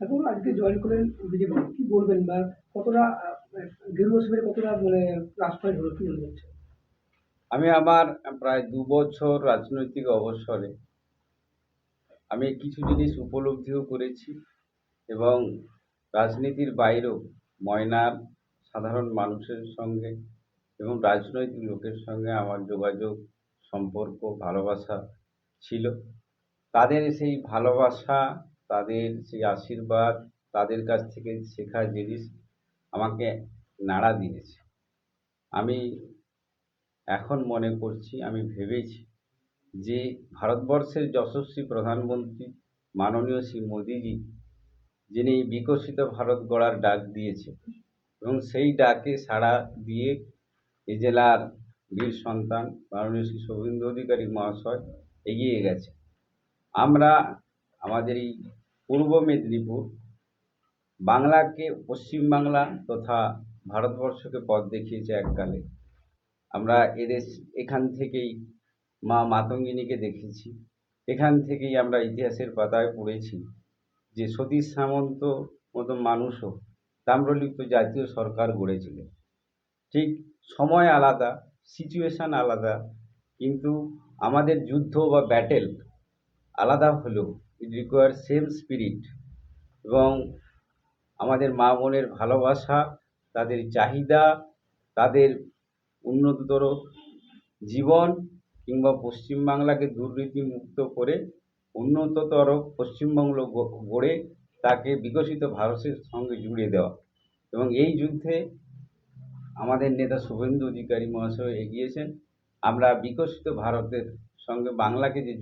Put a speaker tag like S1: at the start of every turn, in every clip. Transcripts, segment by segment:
S1: এখন আজকে জয়েন করেন বিজেপি কি বলবেন বা কতটা গেরুয়া কতটা মানে হলো, কি হচ্ছে?
S2: আমি আমার প্রায় দু বছর রাজনৈতিক অবসরে আমি কিছু জিনিস উপলব্ধিও করেছি এবং রাজনীতির বাইরেও ময়নার সাধারণ মানুষের সঙ্গে এবং রাজনৈতিক লোকের সঙ্গে আমার যোগাযোগ, সম্পর্ক, ভালোবাসা ছিল। তাদের সেই ভালোবাসা, তাদের সেই আশীর্বাদ, তাদের কাছ থেকে শেখা জিনিস আমাকে নাড়া দিয়েছে। আমি এখন মনে করছি, আমি ভেবেছি যে ভারতবর্ষের যশস্বী প্রধানমন্ত্রী মাননীয় শ্রী মোদিজি, যিনি বিকশিত ভারত গড়ার ডাক দিয়েছে এবং সেই ডাকে সাড়া দিয়ে এই জেলার বীর সন্তান মাননীয় শ্রী শুভেন্দু অধিকারী মহাশয় এগিয়ে গেছে আমরা আমাদের এই পূর্ব মেদিনীপুর বাংলাকে পশ্চিমবাংলা তথা ভারতবর্ষকে পথ দেখিয়েছে এককালে। আমরা এদেশ, এখান থেকেই মা মাতঙ্গিনীকে দেখেছি। এখান থেকেই আমরা ইতিহাসের পাতায় পড়েছি যে সতীশ সামন্ত মতো মানুষও তাম্রলিপ্ত জাতীয় সরকার গড়েছিলেন। ঠিক সময় আলাদা সিচুয়েশান আলাদা, কিন্তু আমাদের যুদ্ধ বা ব্যাটেল আলাদা হলেও ইট রিকোয়ার সেম স্পিরিট এবং আমাদের মা বোনের ভালোবাসা, তাদের চাহিদা, তাদের উন্নততর জীবন কিংবা পশ্চিমবাংলাকে দুর্নীতি মুক্ত করে উন্নততর পশ্চিমবঙ্গ গড়ে তাকে বিকশিত ভারতের সঙ্গে জুড়ে দেওয়া। এবং এই যুদ্ধে আমাদের নেতা শুভেন্দু অধিকারী মহাশয় এগিয়েছেন। আমরা বিকশিত ভারতের সঙ্গে বাংলাকে যে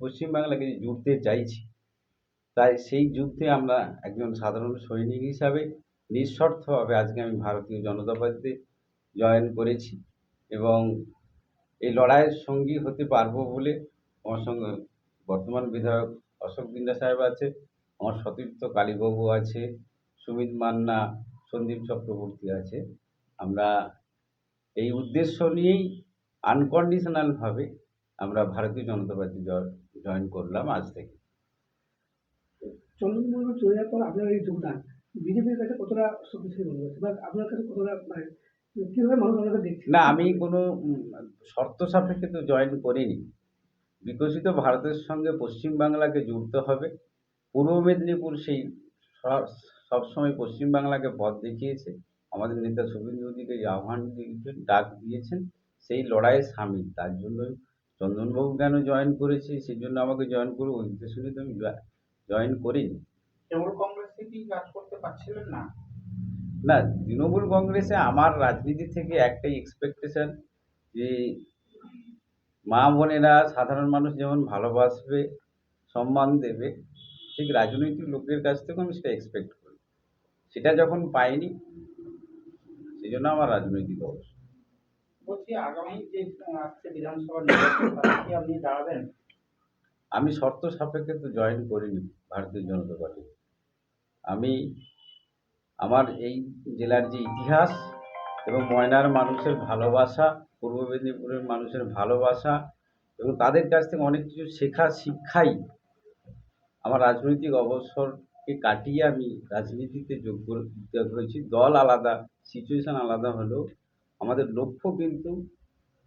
S2: পশ্চিমবাংলাকে যে জুড়তে চাইছি, তাই সেই যুদ্ধে আমরা একজন সাধারণ সৈনিক হিসাবে নিঃস্বার্থভাবে আজকে আমি ভারতীয় জনতা পার্টিতে জয়েন করেছি এবং এই লড়াইয়ের সঙ্গী হতে পারব বলে আমার সঙ্গে বর্তমান বিধায়ক অশোক দিন্দা সাহেব আছে, আমার সতীর্থ কালীবাবু আছে, সুমিত মান্না, সন্দীপ চক্রবর্তী আছে। আমরা এই উদ্দেশ্য নিয়েই আনকন্ডিশনালভাবে আমরা ভারতীয় জনতা পার্টি জয়েন করলাম আজ থেকে।
S1: মন্ডল চলে যাওয়ার পর আপনার এই যোগদান বিজেপির কাছে কতটা শক্তিশালী মনে হচ্ছে? বা আপনার কাছে কতটা মানে কীভাবে মানুষ আপনাকে দেখছে?
S2: না আমি কোনো শর্ত সাপেক্ষে তো জয়েন করিনি। বিকশিত ভারতের সঙ্গে পশ্চিমবাংলাকে জুড়তে হবে। পূর্ব মেদিনীপুর সেই সবসময় পশ্চিমবাংলাকে পথ দেখিয়েছে। আমাদের নেতা শুভেন্দু অধিকারী আহ্বান দিয়েছেন ডাক দিয়েছেন সেই লড়াইয়ে সামিল। তার জন্য চন্দনবাবু কেন জয়েন করেছি? সেই জন্য আমাকে জয়েন করব উদ্দেশ্য নিয়ে তো আমি জয়েন করিনি।
S3: তৃণমূল কংগ্রেস থেকেই কাজ করতে পারছিলেন না?
S2: না তৃণমূল কংগ্রেসে আমার রাজনীতি থেকে একটাই এক্সপেকটেশন যে মা বোনেরা সাধারণ মানুষ যেমন ভালোবাসবে সম্মান দেবে ঠিক রাজনৈতিক লোকের কাছ থেকেও আমি সেটা এক্সপেক্ট করি। সেটা যখন পাইনি সেই জন্য আমার রাজনৈতিক অবস্থা।
S3: বলছি, আগামী যে আপনি দাঁড়াবেন?
S2: আমি শর্ত সাপেক্ষে তো জয়েন করিনি ভারতীয় জনতা পার্টি। আমি আমার এই জেলার যে ইতিহাস এবং ময়নার মানুষের ভালোবাসা, পূর্ব মেদিনীপুরের মানুষের ভালোবাসা এবং তাদের কাছ থেকে অনেক কিছু শেখা, শিক্ষাই আমার রাজনৈতিক অবসরকে কাটিয়ে আমি রাজনীতিতে যোগ হয়েছি দল আলাদা সিচুয়েশন আলাদা হলেও আমাদের লক্ষ্য কিন্তু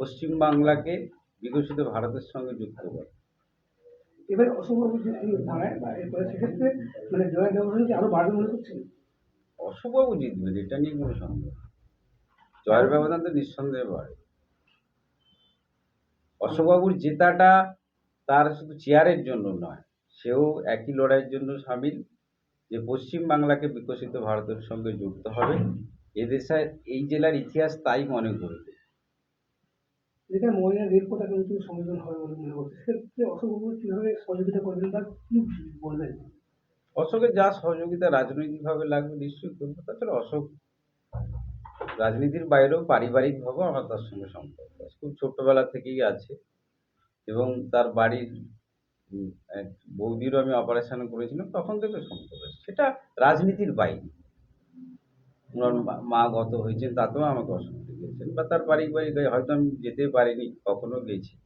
S2: পশ্চিমবাংলাকে বিকশিত ভারতের সঙ্গে যুক্ত করা।
S1: এবার অসম্ভব যে তিনি দাঁড়ায় সেক্ষেত্রে মানে জয়ের ব্যবহার কি আরও বাড়বে মনে করছেন?
S2: অশোকবাবু জিতবেন এটা নিয়ে কোনো সন্দেহ জয়ের ব্যবধান তো নিঃসন্দেহে বাড়ে। অশোকবাবুর জেতাটা তার শুধু চেয়ারের জন্য নয় সেও একই লড়াইয়ের জন্য সামিল যে পশ্চিম বাংলাকে বিকশিত ভারতের সঙ্গে যুক্ত হবে। এদেশে এই জেলার ইতিহাস তাই মনে করবে
S1: যেটা মহিলা রেলপথ একটা নতুন সংযোজন হবে বলে মনে করছে সেক্ষেত্রে অসম্ভব কীভাবে সহযোগিতা করবেন বা কি বলবেন?
S2: অশোকের যা সহযোগিতা রাজনৈতিকভাবে লাগবে নিশ্চয়ই করব তাছাড়া অশোক রাজনীতির বাইরেও পারিবারিকভাবেও আমার তার সঙ্গে সম্পর্ক আছে। খুব ছোট্টবেলা থেকেই আছে এবং তার বাড়ির এক বৌদিরও আমি অপারেশন করেছিলাম তখন থেকে সম্পর্ক আছে। সেটা রাজনীতির বাইরে। ওনার মা- গত হয়েছেন, তাতেও আমাকে অসুবিধা দিয়েছেন বা তার পারিবারিক হয়তো আমি যেতে পারিনি, কখনো গেছি।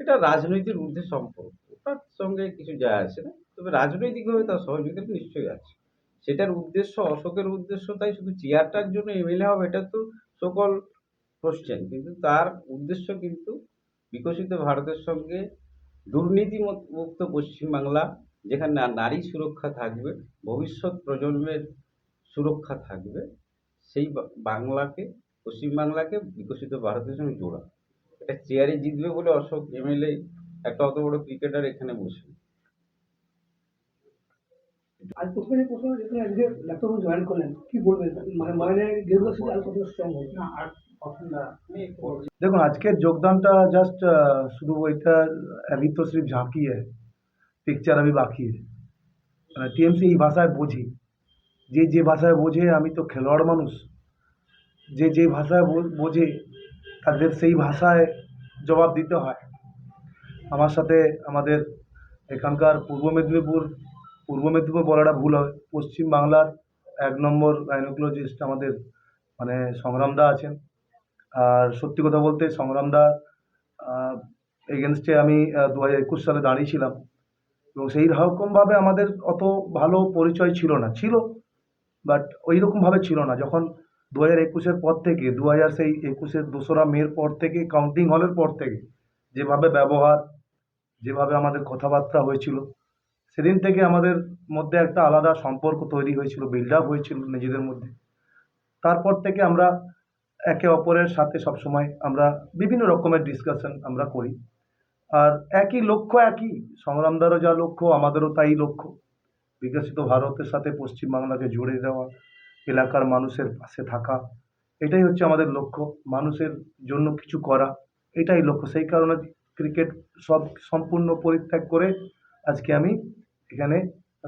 S2: এটা রাজনৈতিক ঊর্ধ্বে সম্পর্ক। তার সঙ্গে কিছু যায় আসে না। তবে রাজনৈতিকভাবে তার সহযোগিতা নিশ্চয়ই আছে। সেটার উদ্দেশ্য, অশোকের উদ্দেশ্য তাই শুধু চেয়ারটার জন্য এমএলএ হবে, এটা তো সকল কোশ্চেন কিন্তু তার উদ্দেশ্য কিন্তু বিকশিত ভারতের সঙ্গে দুর্নীতি মুক্ত পশ্চিমবাংলা, যেখানে নারী সুরক্ষা থাকবে, ভবিষ্যৎ প্রজন্মের সুরক্ষা থাকবে সেই বা- বাংলাকে পশ্চিমবাংলাকে বিকশিত ভারতের সঙ্গে জোড়া এটা চেয়ারে জিতবে বলে অশোক এমএলএ একটা অত বড় ক্রিকেটার এখানে বসে
S1: আজ প্রথমে যে প্রশ্ন যেখানে আজকে ডাক্তারবাবু জয়েন করলেন কি বলবেন মানে মানে গেরুয়া শিবির আর কত স্ট্রং হবে
S3: না আর কথাটা আমি একটু বলছি।
S4: দেখুন আজকের যোগদানটা জাস্ট শুধু ওইটা अभी तो सिर्फ झांकी है পিকচার अभी বাকি है টিএমসি এই ভাষায় বোঝে যে যে ভাষায় বোঝে আমি তো খেলোয়াড় মানুষ। যে যে ভাষায় বোঝে তাদের সেই ভাষায় জবাব দিতে হয়। আমার সাথে আমাদের এখানকার পূর্ব মেদিনীপুর পূর্ব মেদিনীপুর বলাটা ভুল হয় পশ্চিম বাংলার এক নম্বর গাইনোকোলজিস্ট আমাদের মানে সংগ্রামদা আছেন। আর সত্যি কথা বলতে সংগ্রামদা এগেনস্টে আমি দু হাজার একুশ সালে দাঁড়িয়েছিলাম। এবং সেই রকমভাবে আমাদের অত ভালো পরিচয় ছিল না। ছিল বাট ওই রকমভাবে ছিল না। যখন দু হাজার একুশের পর থেকে দু হাজার সেই একুশের দোসরা মের পর থেকে কাউন্টিং হলের পর থেকে, যেভাবে ব্যবহার, যেভাবে আমাদের কথাবার্তা হয়েছিল, সেদিন থেকে আমাদের মধ্যে একটা আলাদা সম্পর্ক তৈরি হয়েছিল বিল্ড আপ হয়েছিল নিজেদের মধ্যে। তারপর থেকে আমরা একে অপরের সাথে সবসময় আমরা বিভিন্ন রকমের ডিসকাশন আমরা করি। আর একই লক্ষ্য একই। সংগ্রামদারও যা লক্ষ্য, আমাদেরও তাই লক্ষ্য। বিকশিত ভারতের সাথে পশ্চিমবাংলাকে জুড়ে দেওয়া, এলাকার মানুষের পাশে থাকা, এটাই হচ্ছে আমাদের লক্ষ্য। মানুষের জন্য কিছু করা, এটাই লক্ষ্য। সেই কারণে ক্রিকেট সব সম্পূর্ণ পরিত্যাগ করে আজকে আমি এখানে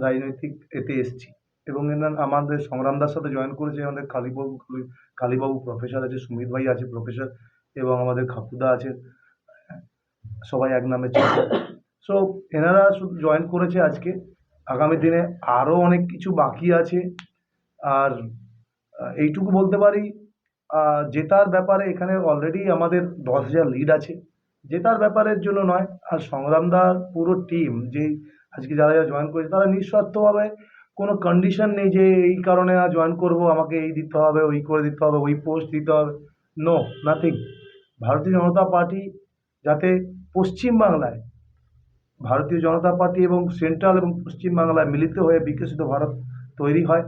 S4: রাজনৈতিক এতে এসেছি। এবং এনার আমাদের সংগ্রামদার সাথে জয়েন করেছে আমাদের কালীবাবু কালীবাবু প্রফেসর আছে, সুমিত ভাই আছে প্রফেসর এবং আমাদের খাপুদা আছে, সবাই এক নামে সো এনারা শুধু জয়েন করেছে আজকে। আগামী দিনে আরও অনেক কিছু বাকি আছে। আর এইটুকু বলতে পারি জেতার ব্যাপারে এখানে অলরেডি আমাদের দশ হাজার লিড আছে। জেতার ব্যাপারের জন্য নয়, আর সংগ্রামদার পুরো টিম যে আজকে যারা যারা জয়েন করেছে, তারা নিঃস্বার্থভাবে কোনো কন্ডিশন নেই যে এই কারণে জয়েন করব, আমাকে এই দিতে হবে, ওই করে দিতে হবে, ওই পোস্ট দিতে হবে। নো নাথিং ভারতীয় জনতা পার্টি যাতে পশ্চিমবাংলায় ভারতীয় জনতা পার্টি এবং সেন্ট্রাল এবং পশ্চিমবাংলায় মিলিত হয়ে বিকশিত ভারত তৈরি হয়।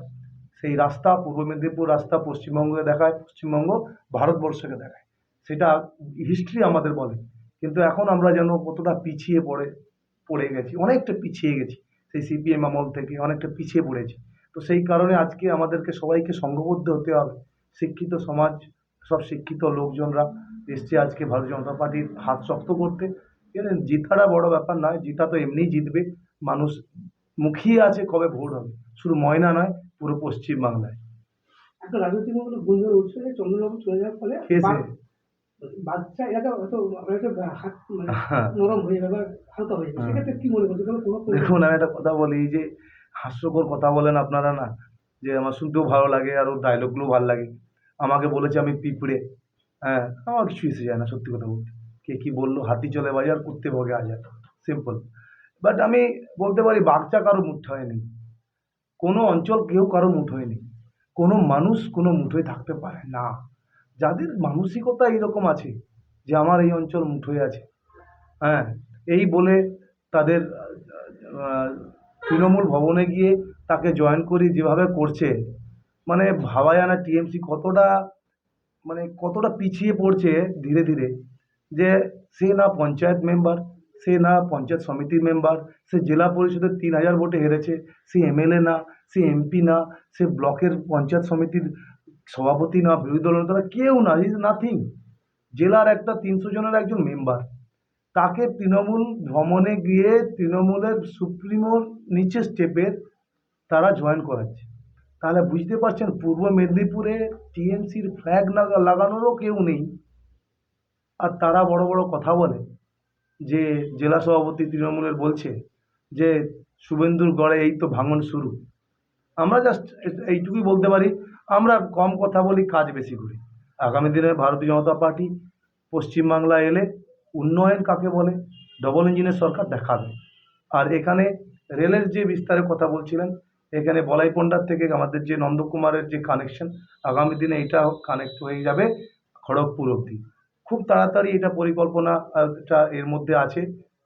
S4: সেই রাস্তা পূর্ব মেদিনীপুর রাস্তা পশ্চিমবঙ্গকে দেখায়, পশ্চিমবঙ্গ ভারতবর্ষকে দেখায়। সেটা হিস্ট্রি আমাদের বলে। কিন্তু এখন আমরা যেন কতটা পিছিয়ে পড়ে পড়ে গেছি, অনেকটা পিছিয়ে গেছি। সেই সিপিএম আমল থেকে অনেকটা পিছিয়ে পড়েছি। তো সেই কারণে আজকে আমাদেরকে সবাইকে সংঘবদ্ধ হতে হবে। শিক্ষিত সমাজ, সব শিক্ষিত লোকজনরা এসছে আজকে ভারতীয় জনতা পার্টির হাত শক্ত করতে। জানেন জিতাটা বড় ব্যাপার নয় জিতা তো এমনিই জিতবে। মানুষ মুখিয়ে আছে কবে ভোট হবে। শুধু ময়না নয় পুরো পশ্চিমবাংলায়।
S1: একটা রাজনৈতিক গুঞ্জন উঠছে চন্দ্রবাবু চলে যাওয়ার ফলে বাচ্চা এলাকা হয়তো হাত মানে
S4: হ্যাঁ।
S1: নরম হয়ে যাবে হালকা হয়ে যাবে।
S4: হ্যাঁ।
S1: সেক্ষেত্রে কি মনে করছে?
S4: দেখুন আমি একটা কথা বলি যে হাস্যকর কথা বলেন আপনারা না যে আমার শুনতেও ভালো লাগে আর ওর ডায়লগগুলো ভালো লাগে। আমাকে বলেছে আমি পিঁপড়ে। হ্যাঁ আমার কিছু এসে যায় না সত্যি কথা বলতে। কে কি বলল, হাতি চলে বাজার কুত্তে ভোগে আজার সিম্পল বাট আমি বলতে পারি বাচ্চা কারও মুঠোয় নেই কোনো অঞ্চল কেউ কারও মুঠোয় নেই কোনো মানুষ কোনো মুঠোয় থাকতে পারে না। যাদের মানসিকতা এইরকম আছে যে আমার এই অঞ্চল মুঠোয় আছে হ্যাঁ এই বলে তাদের তৃণমূল ভবনে গিয়ে তাকে জয়েন করি যেভাবে করছে মানে ভাবা যায় না টিএমসি কতটা মানে কতটা পিছিয়ে পড়ছে ধীরে ধীরে। যে সে না পঞ্চায়েত মেম্বার সে না পঞ্চায়েত সমিতির মেম্বার সে জেলা পরিষদের তিন হাজার ভোটে হেরেছে, সে এমএলএ না, সে এমপি না, সে ব্লকের পঞ্চায়েত সমিতির সভাপতি না, বিরোধী দল নেতা, কেউ না ইজ নাথিং জেলার একটা তিনশো জনের একজন মেম্বার তাকে তৃণমূল ভ্রমণে গিয়ে তৃণমূলের সুপ্রিমোর নিচে স্টেপের তারা জয়েন করাচ্ছে। তাহলে বুঝতে পারছেন, পূর্ব মেদিনীপুরে টিএমসির ফ্ল্যাগ লাগানোরও কেউ নেই। আর তারা বড় বড় কথা বলে যে জেলা সভাপতি তৃণমূলের বলছে যে শুভেন্দুর গড়ে এই তো ভাঙন শুরু। আমরা জাস্ট এইটুকুই বলতে পারি, আমরা কম কথা বলি, কাজ বেশি করি। আগামী দিনে ভারতীয় জনতা পার্টি পশ্চিমবাংলা এলে উন্নয়ন কাকে বলে? ডবল ইঞ্জিনের সরকার দেখাবে। আর এখানে রেলের যে বিস্তারের কথা বলছিলেন, এখানে বলাই বলাইপন্ডার থেকে আমাদের যে নন্দকুমারের যে কানেকশন আগামী দিনে এটা কানেক্ট হয়ে যাবে খড়গপুর অবধি। খুব তাড়াতাড়ি এটা পরিকল্পনা এর মধ্যে আছে।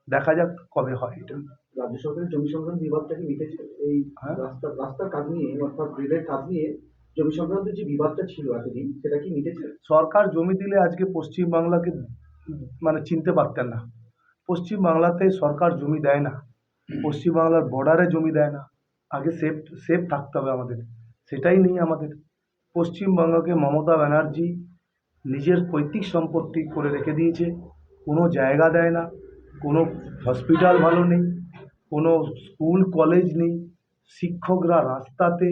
S4: দেখা যাক কবে হয় এটা।
S5: রাজ্য সরকারের জমি সংক্রান্ত বিবাদটা কি মিটেছে। এই
S4: হ্যাঁ।
S5: রাস্তা রাস্তার কাজ নিয়ে অর্থাৎ রেলের কাজ নিয়ে জমি সংক্রান্ত যে বিবাদটা ছিল এতদিন সেটা কি মিটেছে?
S4: সরকার জমি দিলে আজকে পশ্চিমবাংলাকে মানে চিনতে পারতেন না। পশ্চিমবাংলাতে সরকার জমি দেয় না। পশ্চিমবাংলার বর্ডারে জমি দেয় না। আগে সেফ সেফ থাকতে হবে আমাদের। সেটাই নেই আমাদের। পশ্চিমবঙ্গকে মমতা ব্যানার্জি নিজের পৈতৃক সম্পত্তি করে রেখে দিয়েছে। কোনো জায়গা দেয় না, কোনো হসপিটাল ভালো নেই, কোনো স্কুল, কলেজ নেই। শিক্ষকরা রাস্তাতে,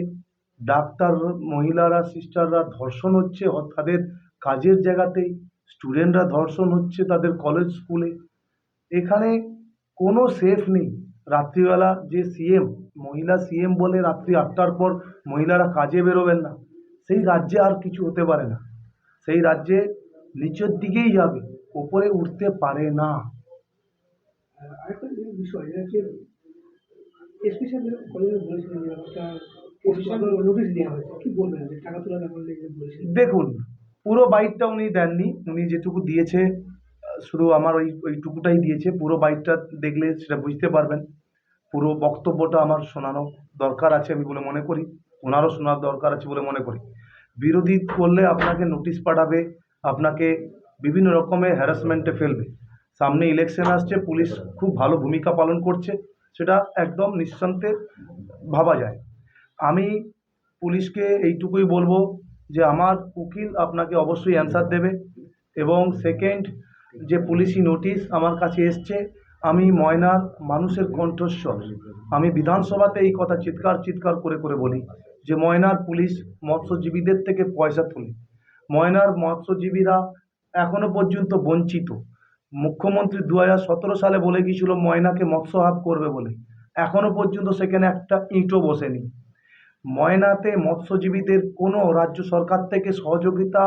S4: ডাক্তার, মহিলারা, সিস্টাররা ধর্ষণ হচ্ছে তাদের কাজের জায়গাতেই স্টুডেন্টরা ধর্ষণ হচ্ছে তাদের কলেজ, স্কুলে। এখানে কোনো সেফ নেই। রাত্রিবেলা যে সিএম, মহিলা সিএম বলে রাত্রি আটটার পর মহিলারা কাজে বেরোবেন না। সেই রাজ্যে আর কিছু হতে পারে না। সেই রাজ্যে নিচের দিকেই যাবে ওপরে উঠতে পারে না।
S1: আরেকটা বিষয় যেটা এসপি সাহেব কলেজে বলেছিলেন নোটিশ দেওয়া হয়েছে কি বলবেন যে টাকা তোলা ব্যাপারে যে
S4: দেখুন পুরো বাইকটা উনি দেননি উনি যেটুকু দিয়েছে শুধু আমার ওই ওইটুকুটাই দিয়েছে পুরো বাইকটা দেখলে সেটা বুঝতে পারবেন। পুরো বক্তব্যটা আমার শোনানো দরকার আছে আমি বলে মনে করি ওনারও শোনার দরকার আছে বলে মনে করি। বিরোধী করলে আপনাকে নোটিশ পাঠাবে, আপনাকে বিভিন্ন রকমের হ্যারাসমেন্টে ফেলবে। সামনে ইলেকশন আসছে পুলিশ খুব ভালো ভূমিকা পালন করছে, সেটা একদম নিঃসন্তে ভাবা যায়। আমি পুলিশকে এইটুকুই বলব যে আমার উকিল আপনাকে অবশ্যই অ্যান্সার দেবে এবং সেকেন্ড যে পুলিশি নোটিশ আমার কাছে এসছে, আমি ময়নার মানুষের কণ্ঠস্বর, আমি বিধানসভাতে এই কথা চিৎকার চিৎকার করে করে বলি। যে ময়নার পুলিশ মৎস্যজীবীদের থেকে পয়সা তোলে। ময়নার মৎস্যজীবীরা এখনও পর্যন্ত বঞ্চিত। মুখ্যমন্ত্রী দু হাজার সতেরো সালে বলে গিয়েছিল, ময়নাকে মৎস্য হাব করবে বলে। এখনও পর্যন্ত সেখানে একটা ইঁটও বসেনি। ময়নাতে মৎস্যজীবীদের কোনো রাজ্য সরকার থেকে সহযোগিতা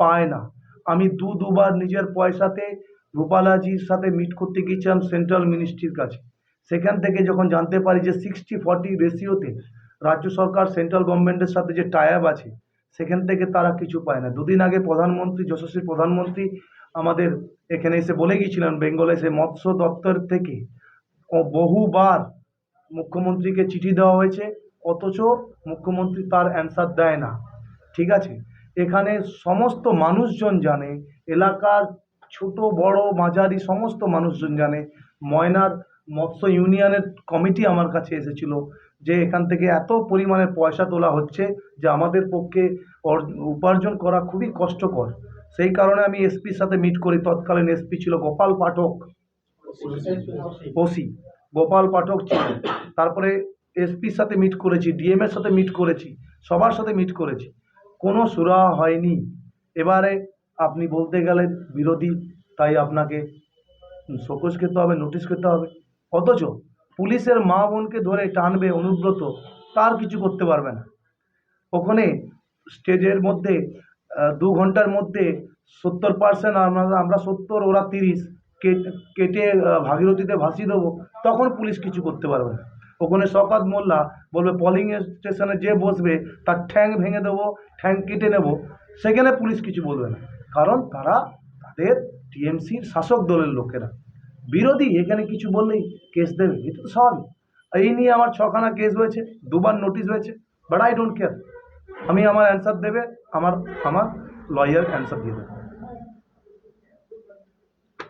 S4: পায় না। আমি দু দুবার নিজের পয়সাতে রূপালাজির সাথে মিট করতে গিয়েছিলাম সেন্ট্রাল মিনিস্ট্রির কাছে। সেখান থেকে যখন জানতে পারি যে সিক্সটি ফর্টি রেশিওতে রাজ্য সরকার সেন্ট্রাল গভর্নমেন্টের সাথে যে টায়াব আছে, সেখান থেকে তারা কিছু পায় না। দুদিন আগে প্রধানমন্ত্রী, যশস্বী প্রধানমন্ত্রী আমাদের এখানে এসে বলে গিয়েছিলেন, বেঙ্গলে সে মৎস্য দপ্তর থেকে বহুবার মুখ্যমন্ত্রীকে চিঠি দেওয়া হয়েছে, অথচ মুখ্যমন্ত্রী তার অ্যান্সার দেয় না। ঠিক আছে? এখানে সমস্ত মানুষজন জানে, এলাকার ছোট, বড়, মাঝারি সমস্ত মানুষজন জানে, ময়নার মৎস্য ইউনিয়নের কমিটি আমার কাছে এসেছিল যে এখান থেকে এত পরিমাণে পয়সা তোলা হচ্ছে যে আমাদের পক্ষে উপার্জন করা খুবই কষ্টকর। সেই কারণে আমি এসপির সাথে মিট করি। তৎকালীন এসপি ছিল গোপাল পাঠক। ওসি। গোপাল পাঠক ছিল। তারপরে এসপির সাথে মিট করেছি ডিএম এর সাথে মিট করেছি, সবার সাথে মিট করেছি। কোনো সুরাহা হয়নি। এবারে আপনি বলতে গেলেন, বিরোধী তাই আপনাকে শোকজ খেতে হবে, নোটিশ খেতে হবে। অথচ পুলিশের মা বোনকে ধরে টানবে অনুব্রত, তার কিছু করতে পারবে না। ওখানে স্টেজের মধ্যে দু ঘণ্টার মধ্যে সত্তর পার্সেন্ট আমরা আমরা সত্তর, ওরা তিরিশ কেটে ভাগীরথীতে ভাসিয়ে দেবো, তখন পুলিশ কিছু করতে পারবে না। ওখানে শকাত মোল্লা বলবে পলিং স্টেশনে যে বসবে, তার ঠ্যাং ভেঙে দেবো, ঠ্যাং কেটে নেব। সেখানে পুলিশ কিছু বলবে না। কারণ তারা তাদের টিএমসির শাসক দলের লোকেরা। বিরোধী, এখানে কিছু বললেই কেস দেবে। এটা তো স্বাভাবিক এই নিয়ে আমার ছখানা কেস হয়েছে দুবার নোটিশ হয়েছে বাট আই ডোন্ট কেয়ার আমি আমার অ্যান্সার দেবে, আমার আমার লয়ার অ্যান্সার দিয়ে দেবে।